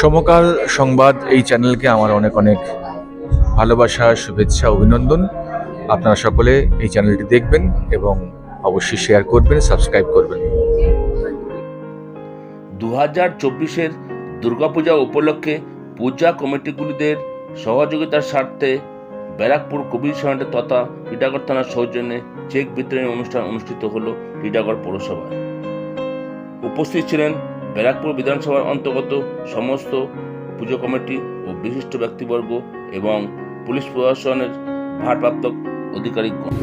সমকাল সংবাদ এই চ্যানেলকে আমার অনেক অনেক ভালোবাসা, শুভেচ্ছা, অভিনন্দন। আপনারা সকলে এই চ্যানেলটি দেখবেন এবং অবশ্যই শেয়ার করবেন, সাবস্ক্রাইব করবেন। দু হাজার চব্বিশের দুর্গাপূজা উপলক্ষে পূজা কমিটিগুলিদের সহযোগিতার স্বার্থে ব্যারাকপুর কবির সেন্টার তথা টিটাগড় থানার সৌজন্যে চেক বিতরণী অনুষ্ঠান অনুষ্ঠিত হল টিটাগড় পৌরসভায়। উপস্থিত ছিলেন ব্যারাকপুর বিধানসভার অন্তর্গত সমস্ত পুজো কমিটি ও বিশিষ্ট ব্যক্তিবর্গ এবং পুলিশ প্রশাসনের ভারপ্রাপ্ত আধিকারিকগণ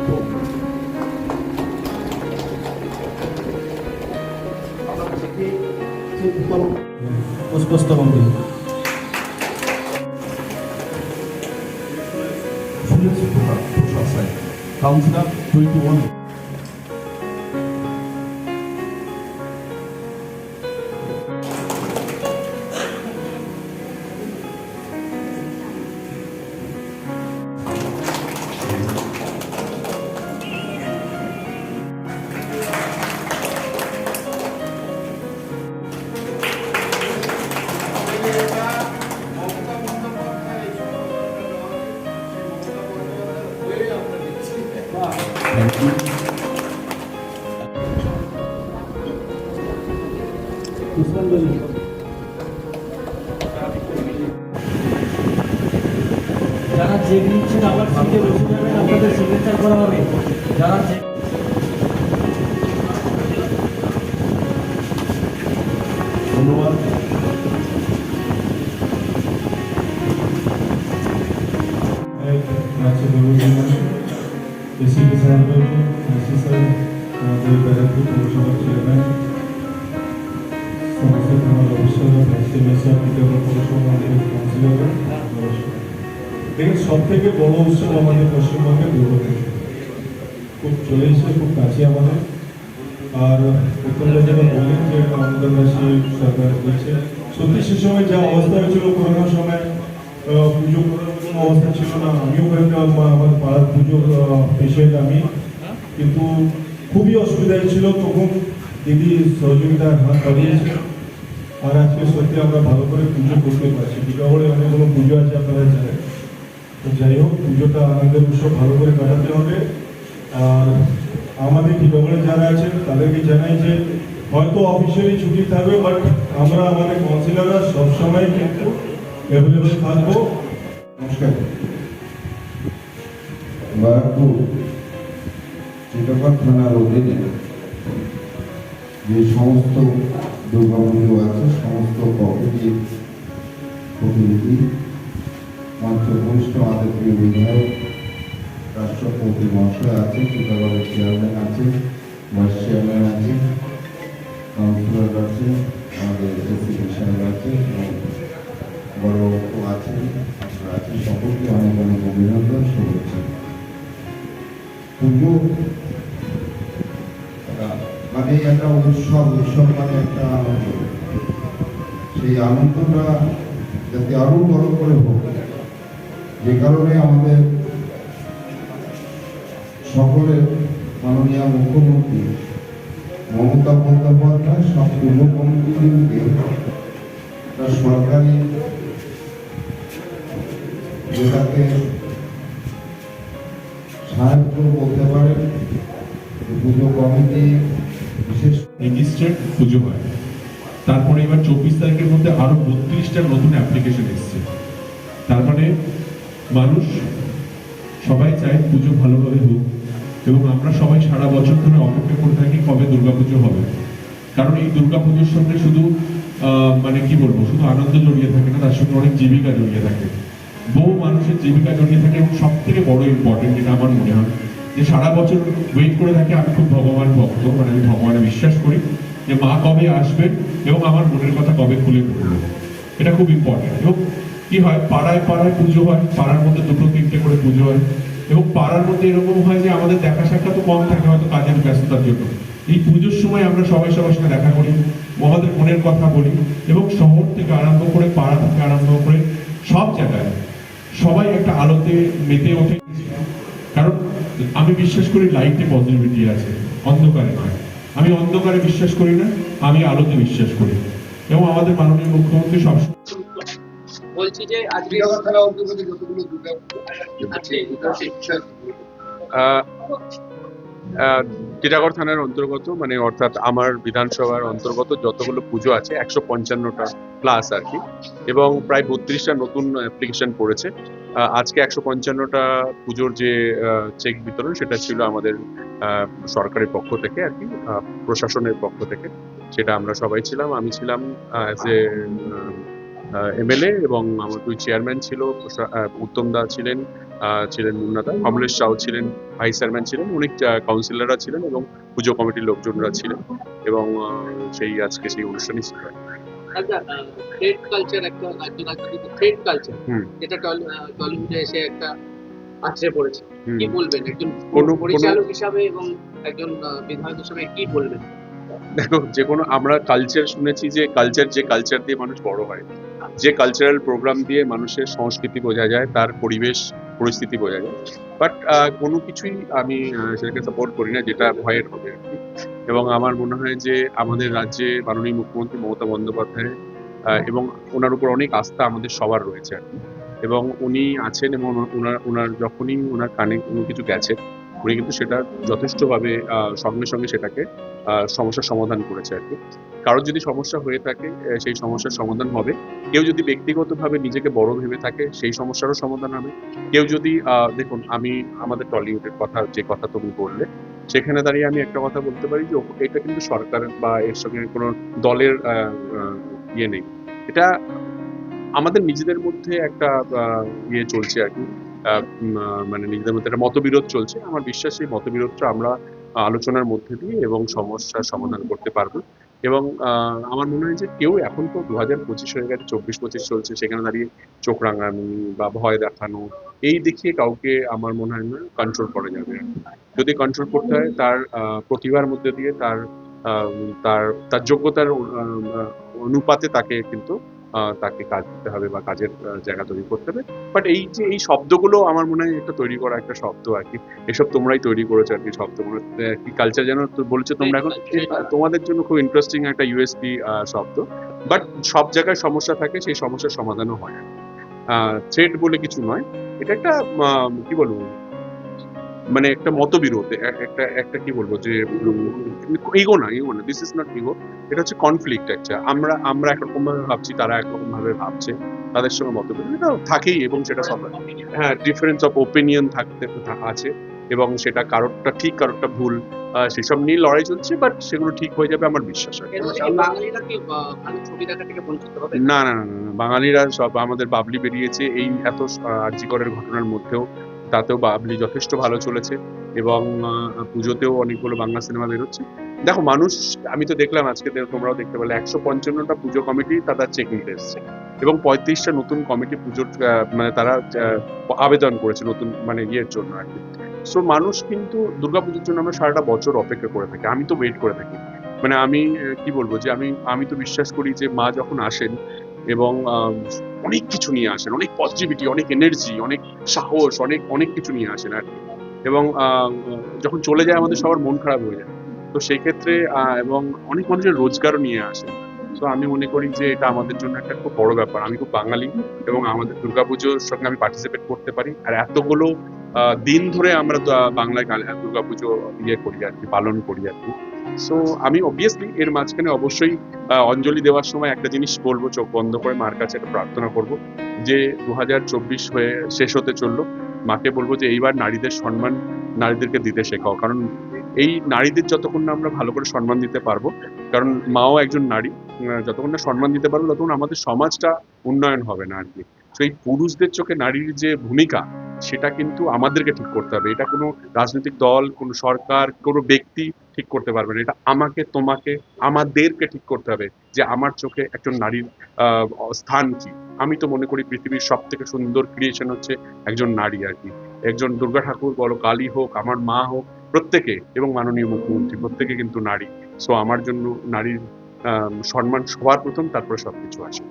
ওয়ান যারা চেক নিচ্ছেন আবার সিটে বসে যাবেন আপনাদের সিগনেচার করা হবে। যারা ধন্যবাদ। এসিপি সাহেবকে স্যার আমাদের ব্যারাকপুর পৌরসভার চেয়ারম্যান সমস্ত থানার অফিসার এসএমএসআর পিটাপুর পৌরসভা আমাদের কাউন্সিলর দেখুন সব থেকে বড় উৎসব আমাদের পশ্চিমবঙ্গের দুর্গাপুজো। খুব চলে এসেছে, খুব কাছে আমাদের। আর উত্তরটা যেটা বললেন যে আমাদের সরকার দিচ্ছে সত্যি সে সময় যা অবস্থা হয়েছিল, করোনার সময় পুজো করার কোনো অবস্থা ছিল না। আমিও একটা আমার পাড়ার পুজোর পেশেন্ট আমি। কিন্তু খুবই অসুবিধা ছিল। তখন দিদি সহযোগিতার হাত বাড়িয়েছে আর আজকে সত্যি আমরা ভালো করে পুজো করতে পারছি। দীপাবলি অনেকগুলো পুজো আছে আপনারা জানেন। তো যাই হোক, পুজোটা আনন্দের উৎসব ভালো করে কাটাতে হবে। আর আমাদের দীপাবলি যারা আছেন, তাদেরকে জানাই যে হয়তো অফিসিয়ালি ছুটি থাকবে, বাট আমরা আমাদের কাউন্সিলররা সবসময় কিন্তু অ্যাভেলেবল থাকব। নমস্কার। বারাকপুর চিটাপাট থানার অধীনে যে সমস্ত দুর্গাপুজো আছে, সমস্ত কমিটির প্রতিনিধি মঞ্চভূষ্ট আমাদের প্রিয় বিধায়ক, রাষ্ট্রপতি মহাশয় আছে চিটাগড়ের চেয়ারম্যান আছে ভাইস চেয়ারম্যান আছে কাউন্সিলর আছে, আমাদের এসি সাহেব আছে, এবং বড় আছেন আপনারা আছেন সকলকে অনেক অনেক অভিনন্দন, শুভেচ্ছা। পুজো মানে একটা উৎসব উৎসব মানে একটা আনন্দ। সেই আনন্দটা যাতে আরও বড় করে হোক, যে কারণে আমাদের সকলের মাননীয় মুখ্যমন্ত্রী মমতা বন্দ্যোপাধ্যায় সব পুজো কমিটিগুলিকে সরকারি যেটাকে সাহায্য করতে পারে পুজো কমিটি বিশেষ রেজিস্টার্ড পুজো হয়। তারপরে এবার চব্বিশ তারিখের মধ্যে আরও বত্রিশটা নতুন অ্যাপ্লিকেশন এসছে। তার মানে মানুষ সবাই চায় পুজো ভালোভাবে হোক, এবং আমরা সবাই সারা বছর ধরে অপেক্ষা করে থাকি কবে দুর্গাপুজো হবে। কারণ এই দুর্গাপুজোর সঙ্গে শুধু মানে কি বলব, শুধু আনন্দ জড়িয়ে থাকে না, তার সঙ্গে অনেক জীবিকা জড়িয়ে থাকে। বহু মানুষের জীবিকা জড়িয়ে থাকে এবং সব থেকে বড় ইম্পর্টেন্ট যেটা আমার মনে হয়, যে সারা বছর ওয়েট করে থাকে, আমি খুব ভগবান ভক্ত মানে আমি ভগবানে বিশ্বাস করি যে মা কবে আসবেন এবং আমার মনের কথা কবে খুলে বলবে এটা খুব ইম্পর্টেন্ট এবং কি হয়, পাড়ায় পাড়ায় পুজো হয়, পাড়ার মধ্যে দুটো তিনটে করে পুজো হয়, এবং পাড়ার মধ্যে এরকম হয় যে আমাদের দেখা সাক্ষাৎ তো কম থাকে, হয়তো কাজের ব্যস্ততার জন্য। এই পুজোর সময় আমরা সবাই সবার সঙ্গে দেখা করি আমাদের মনের কথা বলি, এবং শহর থেকে আরম্ভ করে পাড়া থেকে আরম্ভ করে সব জায়গায় সবাই একটা আলোতে মেতে ওঠে। কারণ আমি বিশ্বাস করি লাইটে পজিটিভিটি আছে অন্ধকারে নয়। আমি অন্ধকারে বিশ্বাস করি না আমি আলোতে বিশ্বাস করি। এবং আমাদের মাননীয় মুখ্যমন্ত্রী সব বলছি যে আজকে ক্রীড়া খেলা অন্তর্গত যতগুলো সেই বিষয়ে আহ, টিটাগড় থানার অন্তর্গত মানে অর্থাৎ আমার বিধানসভার অন্তর্গত যতগুলো পুজো আছে, একশো পঞ্চান্নটা প্লাস আর কি, এবং প্রায় বত্রিশটা নতুন অ্যাপ্লিকেশন পড়েছে। আজকে একশো পঞ্চান্নটা পুজোর যে চেক বিতরণ, সেটা ছিল আমাদের সরকারের পক্ষ থেকে আর কি প্রশাসনের পক্ষ থেকে। সেটা আমরা সবাই ছিলাম, আমি ছিলাম অ্যাজ এ এমএলএ এবং আমার দুই চেয়ারম্যান ছিল উত্তম দা ছিলেন ছিলেন মুন্নাদা কমলেশ সাউ ছিলেন ভাইস চেয়ারম্যান ছিলেন অনেক কাউন্সিলররা ছিলেন এবং পুজো কমিটির লোকজনরা ছিলেন এবং সেই আজকে সেই অনুষ্ঠানই ছিল। আচ্ছা ট্রেড কালচার একটা রাজ্য রাজনীতিতে ট্রেড কালচার যেটা টলিউডে এসে একটা আছড়ে পড়েছে কি বলবেন? একজন পরিচালক হিসাবে এবং একজন বিধায়ক হিসাবে কি বলবেন? দেখো যে কোনো আমরা কালচার শুনেছি যে কালচার যে কালচার দিয়ে মানুষ বড় হয়। যে কালচারাল প্রোগ্রাম দিয়ে মানুষের সংস্কৃতি বোঝা যায়, তার পরিবেশ, পরিস্থিতি বোঝা যায়। বাট কোনো কিছুই আমি সেটাকে সাপোর্ট করি না, যেটা ভয়ের হবে আর কি। এবং আমার মনে হয় যে আমাদের রাজ্যে মাননীয় মুখ্যমন্ত্রী মমতা বন্দ্যোপাধ্যায় এবং ওনার উপর অনেক আস্থা আমাদের সবার রয়েছে আর কি। এবং উনি আছেন এবং ওনার ওনার যখনই ওনার কানে কোনো কিছু গেছে উনি কিন্তু সেটা যথেষ্টভাবে সঙ্গে সঙ্গে সেটাকে সমস্যার সমাধান করেছে আর কি। কারোর যদি সমস্যা হয়ে থাকে সেই সমস্যার সমাধান হবে। কেউ যদি ব্যক্তিগতভাবে নিজেকে বড় ভেবে থাকে, সেই সমস্যারও সমাধান হবে। কেউ যদি দেখুন, আমি আমাদের টলিউডের কথা, যে কথা তুমি বললে, সেখানে দাঁড়িয়ে আমি একটা কথা বলতে পারি যে এটা কিন্তু সরকার বা এর সঙ্গে কোনো দলের ইয়ে নেই। এটা আমাদের নিজেদের মধ্যে একটা ইয়ে চলছে আর কি। মানে নিজেদের মধ্যে একটা মতবিরোধ চলছে। আমার বিশ্বাস সেই মতবিরোধটা আমরা আলোচনার মধ্যে দিয়ে এবং সমস্যার সমাধান করতে পারব। এবং আমার মনে হয় যে কেউ এখন তো দু হাজার পঁচিশ হয়ে গেছে, চব্বিশ পঁচিশ চলছে, সেখানে দাঁড়িয়ে চোখ রাঙানি বা ভয় দেখানো, এই দেখিয়ে কাউকে আমার মনে হয় না কন্ট্রোল করা যাবে। যদি কন্ট্রোল করতে হয়, তার প্রতিভার মধ্যে দিয়ে তার তার তার যোগ্যতার অনুপাতে তাকে কিন্তু তাকে কাজ দিতে হবে বা কাজের জায়গা তৈরি করতে হবে। বাট এই যে এই শব্দগুলো আমার মনে হয় একটা তৈরি করা একটা শব্দ আর কি। এসব তোমরাই তৈরি করেছ আর কি শব্দগুলো। কি কালচার যেন বলছো তোমরা এখন? তোমাদের জন্য খুব ইন্টারেস্টিং একটা ইউএসপি শব্দ। বাট সব জায়গায় সমস্যা থাকে সেই সমস্যার সমাধানও হয় থ্রেড বলে কিছু নয়। এটা একটা আহ, কি বলব? মানে একটা মতবিরোধ একটা একটা কি বলব যে ইগো না ইগো না দিস ইজ নট ইগো এটা হচ্ছে কনফ্লিক্ট একটা। আমরা আমরা একরকম ভাবে ভাবছি তারা একরকম ভাবে ভাবছে তাদের সঙ্গে মতবিরোধ এটা থাকেই এবং সেটা সব হ্যাঁ ডিফারেন্স অফ ওপিনিয়ন থাকতে আছে এবং সেটা কারোরটা ঠিক কারোরটা ভুল সেসব নিয়ে লড়াই চলছে বাট সেগুলো ঠিক হয়ে যাবে আমার বিশ্বাস না না না, না, বাঙালিরা সব আমাদের বাবলি বেরিয়েছে এই এত আর্যিকরের ঘটনার মধ্যেও তাতেও বাবলি যথেষ্ট ভালো চলেছে এবং পুজোতেও অনেকগুলো বাংলা সিনেমা বেরোচ্ছে। দেখো, মানুষ, আমি তো দেখলাম আজকে তোমরাও দেখতে পেলে, একশো পঞ্চান্নটা পুজো কমিটি তারা চেক নিতে এসছে এবং পঁয়ত্রিশটা নতুন কমিটি পুজোর মানে তারা আবেদন করেছে নতুন মানে ইয়ের জন্য আর কি। সো মানুষ কিন্তু দুর্গাপুজোর জন্য আমরা সারাটা বছর অপেক্ষা করে থাকি। আমি তো ওয়েট করে থাকি। মানে আমি কি বলব যে, আমি আমি তো বিশ্বাস করি যে, মা যখন আসেন এবং অনেক কিছু নিয়ে আসেন, অনেক পজিটিভিটি অনেক এনার্জি অনেক সাহস, অনেক অনেক কিছু নিয়ে আসেন আর এবং যখন চলে যায় আমাদের সবার মন খারাপ হয়ে যায়। তো সেই ক্ষেত্রে এবং অনেক মানুষের রোজগারও নিয়ে আসেন। তো আমি মনে করি যে এটা আমাদের জন্য একটা খুব বড় ব্যাপার। আমি খুব বাঙালি এবং আমাদের দুর্গাপুজোর সঙ্গে আমি পার্টিসিপেট করতে পারি। আর এতগুলো দিন ধরে আমরা বাংলায় দুর্গাপুজো ইয়ে করি আর কি, পালন করি আর কি। সো আমি অবভিয়াসলি এর মাঝখানে অবশ্যই অঞ্জলি দেওয়ার সময় একটা জিনিস বলব, চোখ বন্ধ করে মার কাছে একটা প্রার্থনা করব যে দু হাজার চব্বিশ হয়ে শেষ হতে চলল। মাকে বলব যে এইবার নারীদের সম্মান নারীদেরকে দিতে শেখাও। কারণ এই নারীদের যতক্ষণ না আমরা ভালো করে সম্মান দিতে পারব, কারণ মাও একজন নারী যতক্ষণ না সম্মান দিতে পারব, ততক্ষণ আমাদের সমাজটা উন্নয়ন হবে না আর কি। এই পুরুষদের চোখে নারীর যে ভূমিকা সেটা কিন্তু আমাদেরকে ঠিক করতে হবে। এটা কোনো রাজনৈতিক দল, কোনো সরকার, কোনো ব্যক্তি ঠিক করতে পারবে না। এটা আমাকে, তোমাকে, আমাদেরকে ঠিক করতে হবে যে আমার চোখে একজন নারীর স্থান কি। আমি তো মনে করি পৃথিবীর সব থেকে সুন্দর ক্রিয়েশন হচ্ছে একজন নারী আর কি। একজন দুর্গা ঠাকুর বলো, কালী হোক, আমার মা হোক, প্রত্যেকে এবং মাননীয় মুখ্যমন্ত্রী, প্রত্যেকে কিন্তু নারী। সো আমার জন্য নারীর সম্মান সবার প্রথম, তারপরে সবকিছু আছে